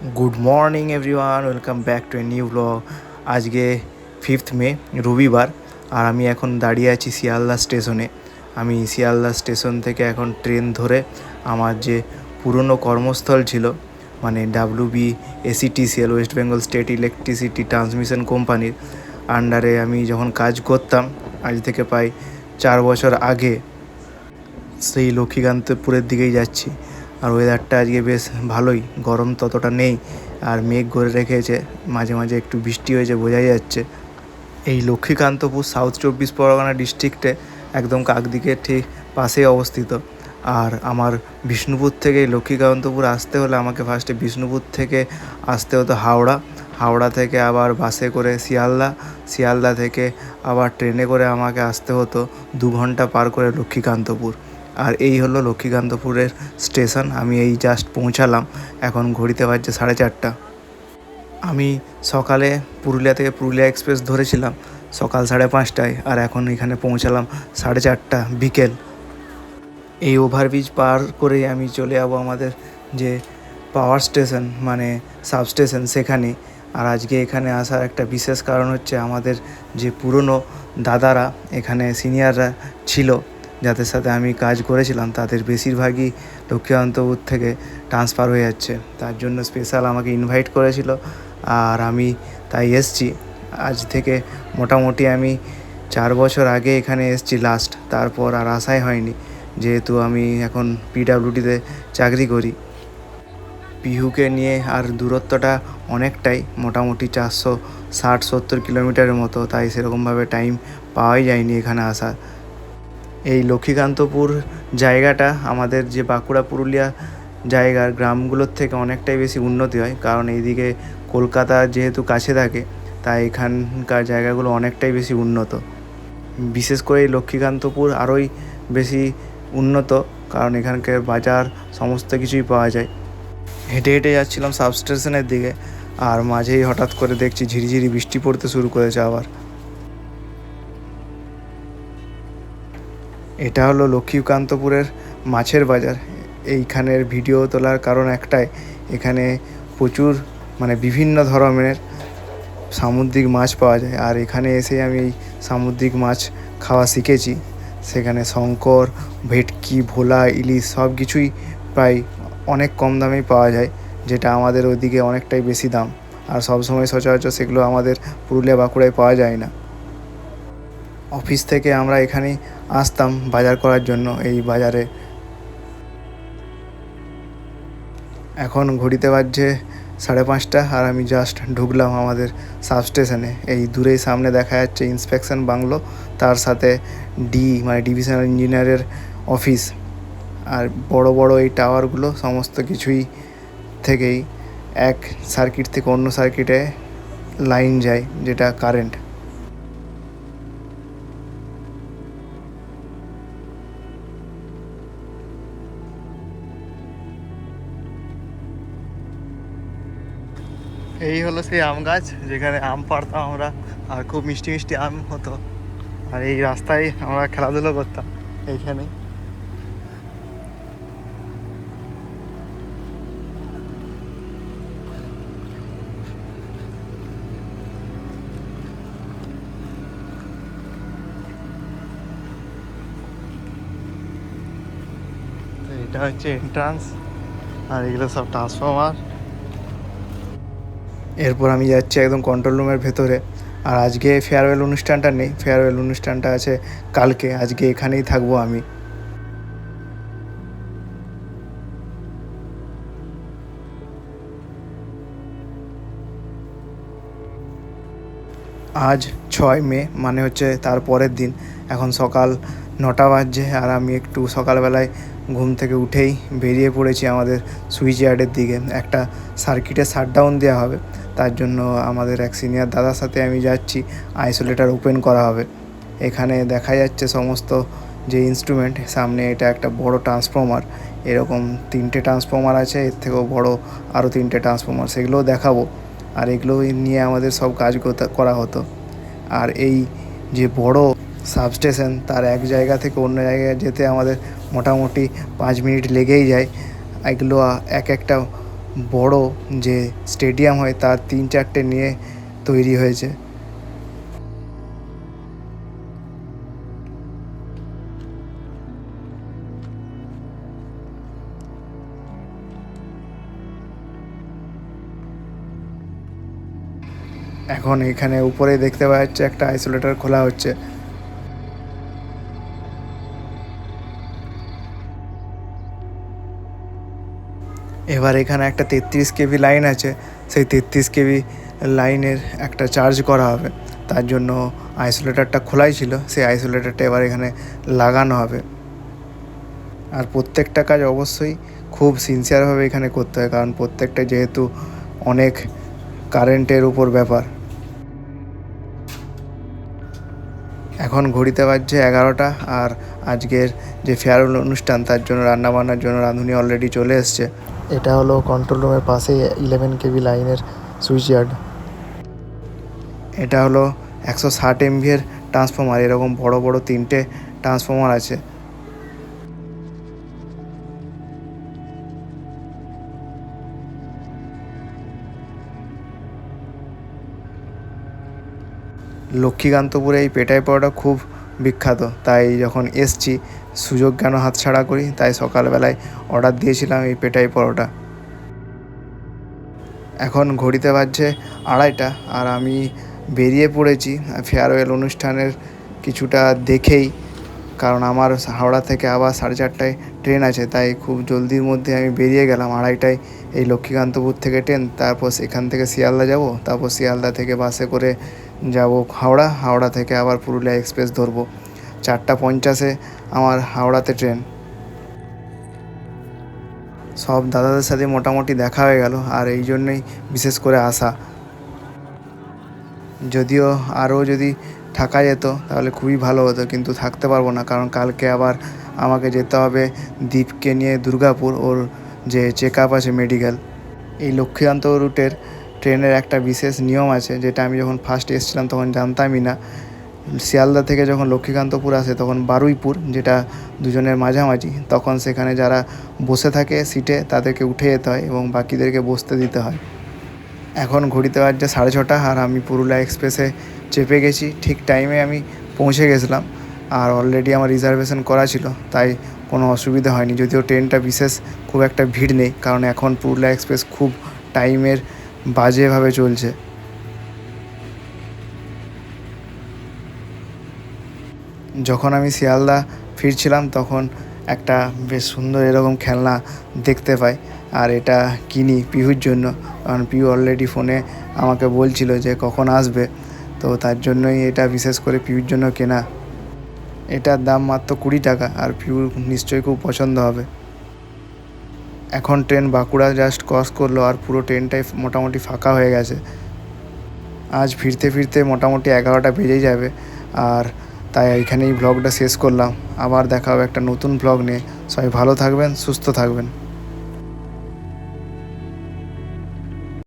Good morning everyone, welcome back to a new blog. আজকে fifth May, রবিবার, আর আমি এখন দাঁড়িয়ে আছি শিয়ালদা স্টেশনে। আমি শিয়ালদা স্টেশন থেকে এখন ট্রেন ধরে আমার যে পুরনো কর্মস্থল ছিল মানে W B SETCL west Bengal state electricity transmission কোম্পানির আন্ডারে আমি যখন কাজ করতাম, আজ থেকে প্রায় চার বছর আগে, সেই লক্ষ্মীকান্তপুরের দিকেই যাচ্ছি। আর ওয়েদারটা আজকে বেশ ভালোই। গরম ততটা নেই, আর মেঘ করে রেখেছে। মাঝে মাঝে একটু বৃষ্টি হয়েছে, বোঝাই যাচ্ছে। এই লক্ষ্মীকান্তপুর সাউথ চব্বিশ পরগনা ডিস্ট্রিক্টে একদম কাকদিকের ঠিক পাশেই অবস্থিত। আর আমার বিষ্ণুপুর থেকে লক্ষ্মীকান্তপুর আসতে হলে আমাকে ফার্স্টে বিষ্ণুপুর থেকে আসতে হতো হাওড়া। হাওড়া থেকে আবার বাসে করে শিয়ালদা। শিয়ালদা থেকে আবার ট্রেনে করে আমাকে আসতে হতো দু ঘণ্টা পার করে লক্ষ্মীকান্তপুর। আর এই হলো লক্ষ্মীকান্তপুরের স্টেশন। আমি এই জাস্ট পৌঁছালাম। এখন ঘড়িতে বাজছে সাড়ে চারটা। আমি সকালে পুরুলিয়া থেকে পুরুলিয়া এক্সপ্রেস ধরেছিলাম সকাল সাড়ে পাঁচটায় আর এখন এখানে পৌঁছালাম সাড়ে চারটা বিকেল। এই ওভারব্রিজ পার করেই আমি চলে যাব আমাদের যে পাওয়ার স্টেশন মানে সাবস্টেশন সেখানে। আর আজকে এখানে আসার একটা বিশেষ কারণ হচ্ছে আমাদের যে পুরনো দাদারা, এখানে সিনিয়ররা ছিল যাদের সাথে আমি কাজ করেছিলাম, তাদের বেশিরভাগই লক্ষ্মীকান্তপুর থেকে ট্রান্সফার হয়ে যাচ্ছে। তার জন্য স্পেশাল আমাকে ইনভাইট করেছিল আর আমি তাই এসছি। আজ থেকে মোটামুটি আমি চার বছর আগে এখানে এসছি লাস্ট তারপর আর আসাই হয়নি যেহেতু আমি এখন পিডাব্লিউডিতে চাকরি করি। পিহুকে নিয়ে আর দূরত্বটা অনেকটাই, মোটামুটি চারশো ষাট সত্তর কিলোমিটারের মতো, তাই সেরকমভাবে টাইম পাওয়াই যায়নি এখানে আসার। এই লক্ষ্মীকান্তপুর জায়গাটা আমাদের যে বাঁকুড়া, পুরুলিয়া জায়গার গ্রামগুলোর থেকে অনেকটাই বেশি উন্নতি হয়। কারণ এইদিকে কলকাতা যেহেতু কাছে থাকে, তাই এখানকার জায়গাগুলো অনেকটাই বেশি উন্নত। বিশেষ করে এই লক্ষ্মীকান্তপুর আরোই বেশি উন্নত, কারণ এখানকার বাজার সমস্ত কিছুই পাওয়া যায়। হেঁটে হেঁটে যাচ্ছিলাম সাবস্টেশনের দিকে, আর মাঝেই হঠাৎ করে দেখছি ঝিরিঝিরি বৃষ্টি পড়তে শুরু করেছে আবার। এটা হলো লক্ষ্মীকান্তপুরের মাছের বাজার। এইখানের ভিডিও তোলার কারণ একটাই, এখানে প্রচুর মানে বিভিন্ন ধরনের সামুদ্রিক মাছ পাওয়া যায়। আর এখানে এসে আমি এই সামুদ্রিক মাছ খাওয়া শিখেছি। সেখানে শঙ্কর, ভেটকি, ভোলা, ইলিশ সব কিছুই প্রায় অনেক কম দামেই পাওয়া যায়, যেটা আমাদের ওইদিকে অনেকটাই বেশি দাম। আর সবসময় সচরাচর সেগুলো আমাদের পুরুলিয়া বাঁকুড়ায় পাওয়া যায় না। অফিস থেকে আমরা এখানেই আসতাম বাজার করার জন্য এই বাজারে। এখন ঘড়িতে বাজছে সাড়ে পাঁচটা আর আমি জাস্ট ঢুকলাম আমাদের সাবস্টেশনে এই দূরেই সামনে দেখা যাচ্ছে ইন্সপেকশন বাংলো, তার সাথে ডি মানে ডিভিশনাল ইঞ্জিনিয়ারের অফিস আর বড় বড় এই টাওয়ারগুলো সমস্ত কিছুই থেকেই এক সার্কিট থেকে অন্য সার্কিটে লাইন যায়, যেটা কারেন্ট এই হলো সেই আম গাছ, যেখানে আম পাড়তাম আমরা, আর খুব মিষ্টি মিষ্টি আম হতো। আর এই রাস্তায় আমরা খেলাধুলো করতাম এইখানে এটা হচ্ছে এন্ট্রান্স আর এগুলো সব ট্রান্সফর্মার এরপর আমি যাচ্ছি একদম কন্ট্রোল রুমের ভেতরে। আর আজকে ফেয়ারওয়েল অনুষ্ঠানটা নেই ফেয়ারওয়েল অনুষ্ঠানটা আছে কালকে, আজকে এখানেই থাকব আমি। আজ ছয় মে মানে হচ্ছে তার পরের দিন। এখন সকাল নটা বাজছে, আর আমি একটু সকালবেলায় ঘুম থেকে উঠেই বেরিয়ে পড়েছি আমাদের সুইচ ইয়ার্ডের দিকে। একটা সার্কিটে শাটডাউন দেওয়া হবে। তার জন্য আমাদের এক সিনিয়র দাদার সাথে আমি যাচ্ছি আইসোলেটার ওপেন করা হবে। এখানে দেখা যাচ্ছে সমস্ত যে ইনস্ট্রুমেন্ট সামনে এটা একটা বড় ট্রান্সফর্মার এরকম তিনটে ট্রান্সফর্মার আছে, এর থেকেও বড় আরও তিনটে ট্রান্সফর্মার সেগুলোও দেখাবো। আর এগুলো নিয়ে আমাদের সব কাজ করা হতো। আর এই যে বড় সাবস্টেশন তার এক জায়গা থেকে অন্য জায়গায় যেতে আমাদের মোটামুটি পাঁচ মিনিট লেগেই যায়। এগুলো এক একটা বড় যে স্টেডিয়াম হয়, তার তিন চারটে নিয়ে তৈরি হয়েছে। এখন এখানে উপরে দেখতে পাওয়া যাচ্ছে একটা আইসোলেটর খোলা হচ্ছে। এবার এখানে একটা তেত্রিশ কেবি লাইন আছে, সেই তেত্রিশ কেবি লাইনের একটা চার্জ করা হবে। তার জন্য আইসোলেটারটা খোলাই ছিল, সেই আইসোলেটারটা এবার এখানে লাগানো হবে। আর প্রত্যেকটা কাজ অবশ্যই খুব সিনসিয়ারভাবে এখানে করতে হয়, কারণ প্রত্যেকটা যেহেতু অনেক কারেন্টের উপর ব্যাপার। এখন ঘড়িতে বাজছে এগারোটা, আর আজকের যে ফেয়ারওয়েল অনুষ্ঠান, তার জন্য রান্নাবান্নার জন্য রাঁধুনি অলরেডি চলে এসছে। এটা হলো কন্ট্রোল রুমের পাশে ইলেভেন কেবি লাইনের সুইচ ইয়ার্ড এটা হলো একশো ষাট এমভিএর ট্রান্সফর্মার এরকম বড় বড় তিনটে ট্রান্সফর্মার আছে। লক্ষ্মীকান্তপুরে এই পেটাই পড়াটা খুব বিখ্যাত। তাই যখন এসছি, সুযোগ কেন হাতছাড়া করি, তাই সকালবেলায় অর্ডার দিয়েছিলাম এই পেটাই পরোটা। এখন ঘড়িতে বাজছে আড়াইটা, আর আমি বেরিয়ে পড়েছি ফেয়ারওয়েল অনুষ্ঠানের কিছুটা দেখেই, কারণ আমার হাওড়া থেকে আবার সাড়ে চারটায় ট্রেন আছে, তাই খুব জলদির মধ্যে আমি বেরিয়ে গেলাম আড়াইটায় এই লক্ষ্মীকান্তপুর থেকে ট্রেন, তারপর সেখান থেকে শিয়ালদা যাব, তারপর শিয়ালদা থেকে বাসে করে যাব হাওড়া হাওড়া থেকে আবার পুরুলিয়া এক্সপ্রেস ধরবো। চারটা পঞ্চাশে আমার হাওড়াতে ট্রেন। সব দাদাদের সাথে মোটামুটি দেখা হয়ে গেল, আর এই জন্যই বিশেষ করে আসা। যদিও আরও যদি থাকা যেত, তাহলে খুবই ভালো হতো, কিন্তু থাকতে পারব না, কারণ কালকে আবার আমাকে যেতে হবে দীপকে নিয়ে দুর্গাপুর, ওর যে চেক আপ আছে মেডিকেল এই লক্ষ্মীকান্ত রুটের ট্রেনের একটা বিশেষ নিয়ম আছে, যেটা আমি যখন ফার্স্ট এসেছিলাম তখন জানতামই না। শিয়ালদা থেকে যখন লক্ষ্মীকান্তপুর আসে, তখন বারুইপুর, যেটা দুজনের মাঝামাঝি, তখন সেখানে যারা বসে থাকে সিটে, তাদেরকে উঠে যেতে হয় এবং বাকিদেরকে বসতে দিতে হয়। এখন ঘড়িতে বাজছে সাড়ে ছটা আর আমি পুরুলিয়া এক্সপ্রেসে চেপে গেছি। ঠিক টাইমে আমি পৌঁছে গেছিলাম আর অলরেডি আমার রিজার্ভেশন করা ছিল, তাই কোনো অসুবিধা হয়নি। যদিও ট্রেনটা বিশেষ খুব একটা ভিড় নেই, কারণ এখন পুরুলিয়া এক্সপ্রেস খুব টাইমের বাজেভাবে চলছে। যখন আমি শিয়ালদা ফিরছিলাম, তখন একটা বেশ সুন্দর এরকম খেলনা দেখতে পাই। আর এটা কিনি পিহুর জন্য, কারণ পিহু অলরেডি ফোনে আমাকে বলছিল যে, কখন আসবে? তো তার জন্যই এটা বিশেষ করে পিহুর জন্য কেনা। এটার দাম মাত্র কুড়ি টাকা, আর পিহুর নিশ্চয়ই খুব পছন্দ হবে। এখন ট্রেন বাঁকুড়া জাস্ট ক্রস করল আর পুরো ট্রেনটাই মোটামুটি ফাঁকা হয়ে গেছে। আজ ফিরতে ফিরতে মোটামুটি এগারোটা বেজেই যাবে আর তাই এইখানেই ব্লগটা শেষ করলাম। আবার দেখা হবে একটা নতুন ব্লগ নিয়ে। সবাই ভালো থাকবেন, সুস্থ থাকবেন।